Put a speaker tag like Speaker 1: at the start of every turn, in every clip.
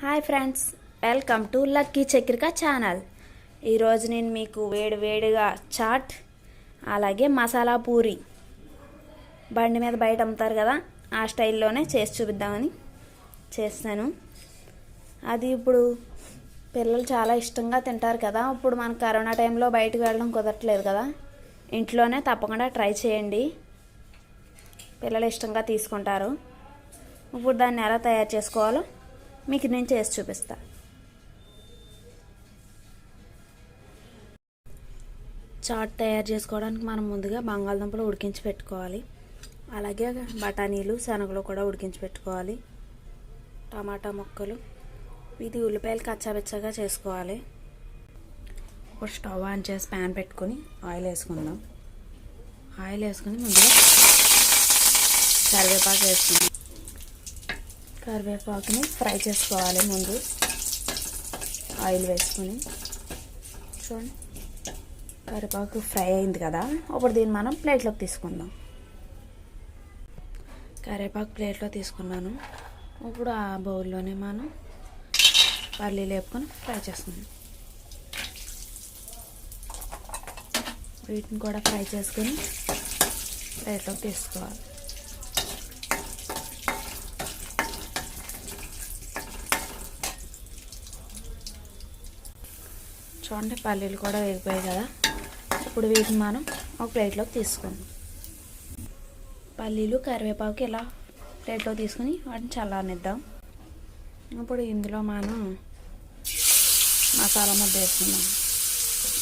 Speaker 1: Hi friends welcome to Lucky Chakrika channel. ఈరోజు నేను మీకు వేడివేడిగా చాట్ అలాగే మసాలా పూరి బండి మీద బయట అమ్ముతారు కదా ఆ స్టైల్లోనే చేసి చూపిద్దామని చేస్తాను. అది ఇప్పుడు పిల్లలు చాలా ఇష్టంగా తింటారు కదా ఇప్పుడు మన కరోనా టైంలో బయటకు వెళ్ళడం కుదరట్లేదు కదా ఇంట్లోనే తప్పకుండా ట్రై చేయండి. పిల్లలు ఇష్టంగా తీసుకుంటారు. ఇప్పుడు దాన్ని ఎలా తయారు చేసుకోవాలో మీకు నేను చేసి చూపిస్తా. చాట్ తయారు చేసుకోవడానికి మనం ముందుగా బంగాళదుంపలు ఉడికించి పెట్టుకోవాలి. అలాగే బఠానీలు శనగలు కూడా ఉడికించి పెట్టుకోవాలి. టమాటా ముక్కలు. ఇది ఉల్లిపాయలు కచ్చాబెచ్చగా చేసుకోవాలి. ఒక స్టవ్ ఆన్ చేసి ప్యాన్ పెట్టుకొని ఆయిల్ వేసుకుందాం. ఆయిల్ వేసుకొని ముందుగా కరివేపాకు వేసుకుందాం. కరివేపాకుని ఫ్రై చేసుకోవాలి ముందు. ఆయిల్ వేసుకొని. చూడండి. కరివేపాకు ఫ్రై అయింది కదా. ఇప్పుడు దీన్ని మనం ప్లేట్లోకి తీసుకుందాం. కరివేపాకు ప్లేట్లో తీసుకున్నాను. ఇప్పుడు ఆ బౌల్లోనే మనం పల్లీలు వేపుకొని ఫ్రై చేసుకుందాం. వీటిని కూడా ఫ్రై చేసుకొని ప్లేట్లోకి తీసుకోవాలి. చూడండి పల్లీలు కూడా వేగిపోయాయి కదా. ఇప్పుడు వీటిని మనం ఒక ప్లేట్లోకి తీసుకుందాం. పల్లీలు కరివేపాకు ఇలా ప్లేట్లో తీసుకుని వాటిని చల్లనిద్దాం ఇప్పుడు ఇందులో మనం మసాలా ముద్ద వేసుకుందాం.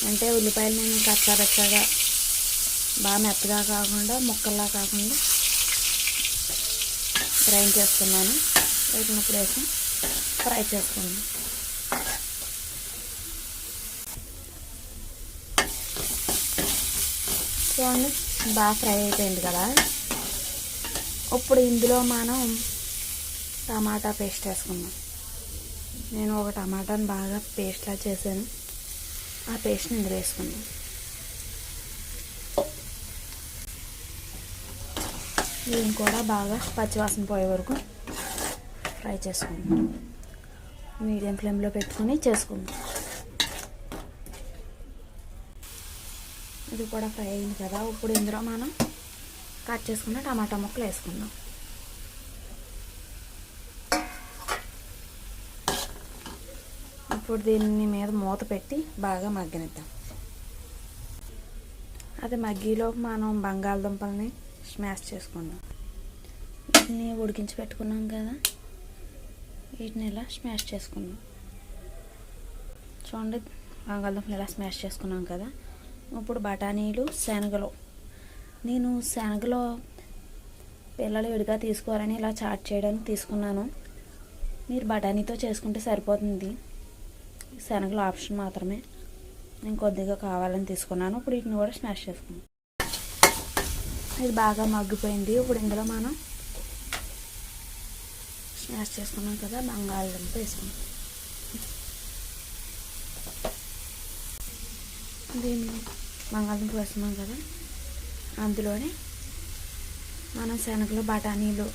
Speaker 1: అంటే ఉల్లిపాయలు నేను కచ్చాబెచ్చగా బాగా మెత్తగా కాకుండా ముక్కల్లా కాకుండా గ్రైండ్ చేసుకున్నాను వేసినప్పుడు వేసి ఫ్రై చేసుకుందాం. చూడండి బాగా ఫ్రై అయిపోయింది కదా. ఇప్పుడు ఇందులో మనం టమాటా పేస్ట్ వేసుకుందాం. నేను ఒక టమాటాని బాగా పేస్ట్లా చేశాను. ఆ పేస్ట్ని ఇందులో వేసుకుందాం. దీన్ని కూడా బాగా పచ్చివాసన పోయే వరకు ఫ్రై చేసుకుందాం. మీడియం ఫ్లేమ్లో పెట్టుకుని చేసుకుందాం. ఇది కూడా ఫ్రై అయింది కదా. ఇప్పుడు ఇందులో మనం కట్ చేసుకున్న టమాటా ముక్కలు వేసుకుందాం. ఇప్పుడు దీన్ని మీద మూత పెట్టి బాగా మగ్గనిద్దాం. అది మగ్గిలో మనం బంగాళదుంపల్ని స్మాష్ చేసుకుందాం. వీటిని ఉడికించి పెట్టుకున్నాం కదా. వీటిని ఇలా స్మాష్ చేసుకుందాం. చూడండి బంగాళదుంపలు ఇలా స్మాష్ చేసుకున్నాం కదా. ఇప్పుడు బఠానీలు శనగలు. నేను శనగలు పిల్లలు విడిగా తీసుకోవాలని ఇలా చాట్ చేయడానికి తీసుకున్నాను. మీరు బఠానీతో చేసుకుంటే సరిపోతుంది. శనగలు ఆప్షన్ మాత్రమే. నేను కొద్దిగా కావాలని తీసుకున్నాను. ఇప్పుడు వీటిని కూడా స్మాష్ చేసుకున్నాను ఇది బాగా మగ్గిపోయింది. ఇప్పుడు ఇందులో మనం స్మాష్ చేసుకున్నాం కదా బంగాళదుంప వేసుకున్నాం దీన్ని బంగాళదుంప వేస్తున్నాం కదా. అందులోనే మనం శనగలు బఠానీలు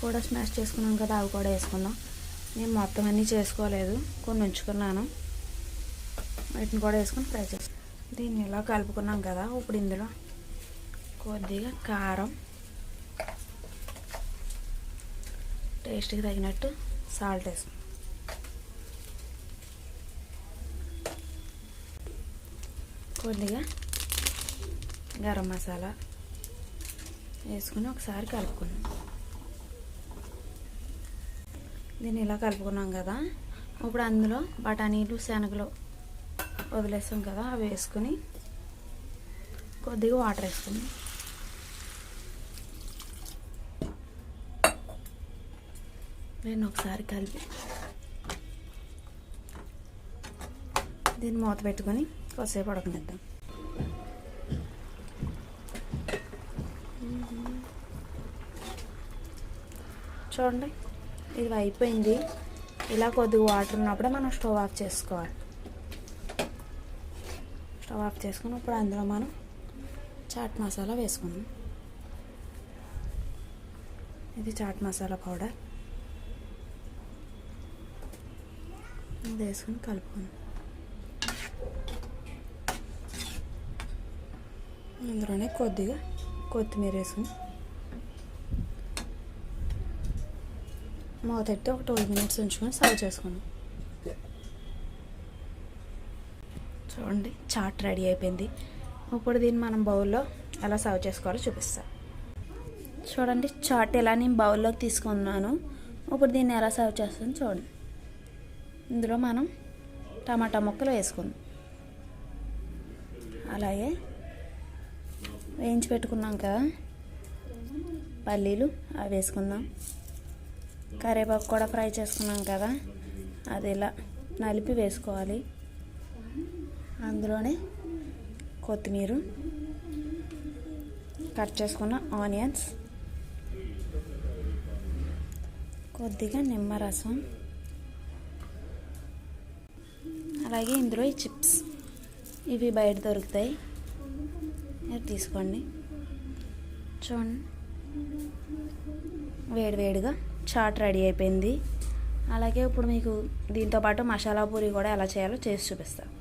Speaker 1: కూడా స్మాష్ చేసుకున్నాం కదా అవి కూడా వేసుకున్నాం నేను మొత్తం అన్నీ చేసుకోలేదు కొన్ని ఉంచుకున్నాను. వీటిని కూడా వేసుకొని ఫ్రై చేస్తాం దీన్ని ఇలా కలుపుకున్నాం కదా ఇప్పుడు ఇందులో కొద్దిగా కారం టేస్ట్కి తగినట్టు సాల్ట్ వేసుకున్నాం కొద్దిగా గరం మసాలా వేసుకుని ఒకసారి కలుపుకున్నాం దీన్ని ఇలా కలుపుకున్నాం కదా. ఇప్పుడు అందులో బఠానీలు శనగలు వదిలేస్తాం కదా అవి వేసుకుని కొద్దిగా వాటర్ వేసుకున్నాం నేను ఒకసారి కలిపి దీన్ని మూత పెట్టుకొని కొద్దిసేపు ఉడకనిద్దాం. చూడండి ఇది అయిపోయింది. ఇలా కొద్దిగా వాటర్ ఉన్నప్పుడే మనం స్టవ్ ఆఫ్ చేసుకోవాలి. స్టవ్ ఆఫ్ చేసుకుని ఇప్పుడు అందులో మనం చాట్ మసాలా వేసుకుందాం. ఇది చాట్ మసాలా పౌడర్. ఇది వేసుకొని కలుపుకుందాం. అందులోనే కొద్దిగా కొత్తిమీర వేసుకుని మూతెట్టి ఒక టూ మినిట్స్ ఉంచుకొని సర్వ్ చేసుకున్నాం చూడండి చాట్ రెడీ అయిపోయింది. ఇప్పుడు దీన్ని మనం బౌల్లో ఎలా సర్వ్ చేసుకోవాలో చూపిస్తా. చూడండి చాట్ ఎలా నేను బౌల్లోకి తీసుకున్నాను. ఇప్పుడు దీన్ని ఎలా సర్వ్ చేస్తాను చూడండి. ఇందులో మనం టమాటా ముక్కలు వేసుకుందాం. అలాగే వేయించి పెట్టుకున్నాం కదా. పల్లీలు అవి వేసుకుందాం. కరివేపాకు కూడా ఫ్రై చేసుకున్నాం కదా. అది ఇలా నలిపి వేసుకోవాలి. అందులోనే కొత్తిమీర కట్ చేసుకున్న ఆనియన్స్ కొద్దిగా నిమ్మరసం అలాగే ఇందులో ఈ చిప్స్ ఇవి బయట దొరుకుతాయి. ఇది తీసుకోండి. చూడండి. వేడివేడిగా చాట్ రెడీ అయిపోయింది. అలాగే ఇప్పుడు మీకు దీంతో పాటు మసాలా పూరి కూడా ఎలా చేయాలో చేసి చూపిస్తాను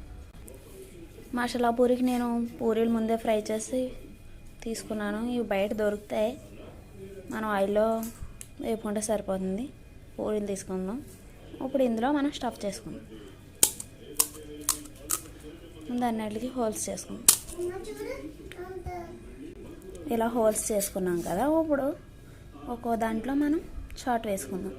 Speaker 1: మసాలా పూరికి నేను పూరీలు ముందే ఫ్రై చేసి తీసుకున్నాను. ఇవి బయట దొరుకుతాయి. మనం ఆయిల్లో వేపుకుంటే సరిపోతుంది. పూరీలు తీసుకుందాం. ఇప్పుడు ఇందులో మనం స్టఫ్ చేసుకుందాం. ముందు అన్నిటికి హోల్స్ చేసుకుందాం. ఇలా హోల్స్ చేసుకున్నాం కదా ఇప్పుడు ఒక్కో దాంట్లో మనం షార్ట్ వేసుకుందాం.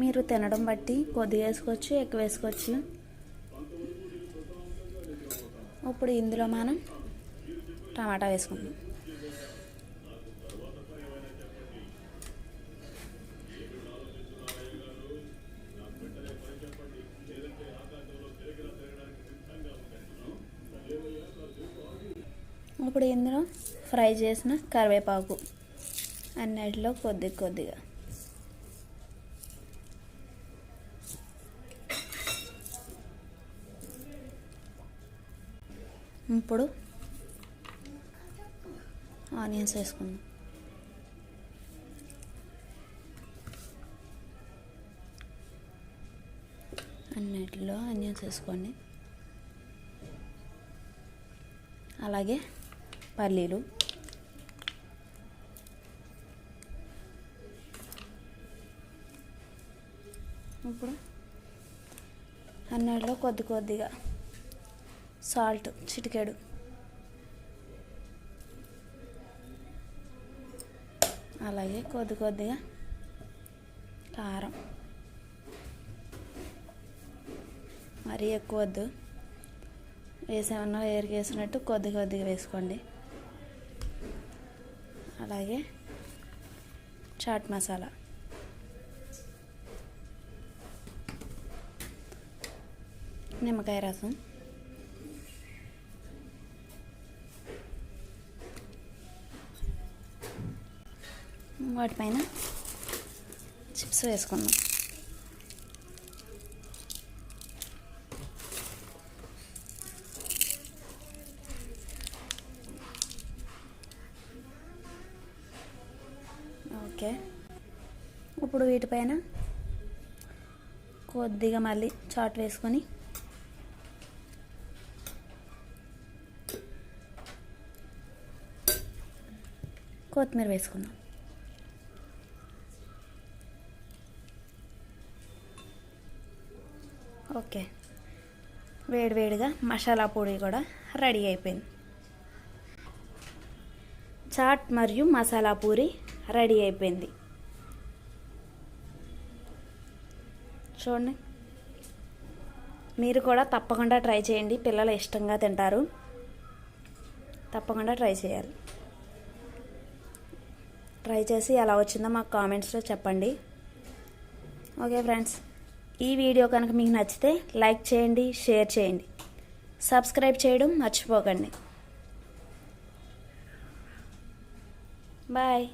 Speaker 1: మీరు తినడం బట్టి కొద్దిగా వేసుకోవచ్చు ఎక్కువ వేసుకోవచ్చు ఇప్పుడు ఇందులో మనం టమాటా వేసుకుందాం. ఇందులో ఫ్రై చేసిన కరివేపాకు అన్నిటిలో కొద్ది కొద్దిగా. ఇప్పుడు ఆనియన్స్ వేసుకుందాం. అన్నిటిలో ఆనియన్స్ వేసుకోండి. అలాగే పల్లీలు. ఇప్పుడు అన్నిటిలో కొద్ది కొద్దిగా సాల్ట్ చిటికెడు. అలాగే కొద్ది కొద్దిగా కారం. మరీ ఎక్కువ వద్దు. వేసేమన్నా వేరుకి వేసినట్టు కొద్ది కొద్దిగా వేసుకోండి. అలాగే చాట్ మసాలా. నిమ్మకాయ రసం. వాటిపైన చిప్స్ వేసుకుందాం. ఇప్పుడు వీటిపైన? కొద్దిగా మళ్ళీ చాట్ వేసుకొని. కొత్తిమీర వేసుకుందాం. ఓకే. వేడివేడిగా మసాలా పొడి కూడా రెడీ అయిపోయింది. చాట్ మరియు మసాలా పూరి రెడీ అయిపోయింది. చూడండి. మీరు కూడా తప్పకుండా ట్రై చేయండి. పిల్లలు ఇష్టంగా తింటారు. తప్పకుండా ట్రై చేయాలి. ట్రై చేసి ఎలా వచ్చిందో మాకు కామెంట్స్లో చెప్పండి. ఓకే ఫ్రెండ్స్ ఈ వీడియో కనుక మీకు నచ్చితే లైక్ చేయండి షేర్ చేయండి. సబ్స్క్రైబ్ చేయడం మర్చిపోకండి. బాయ్.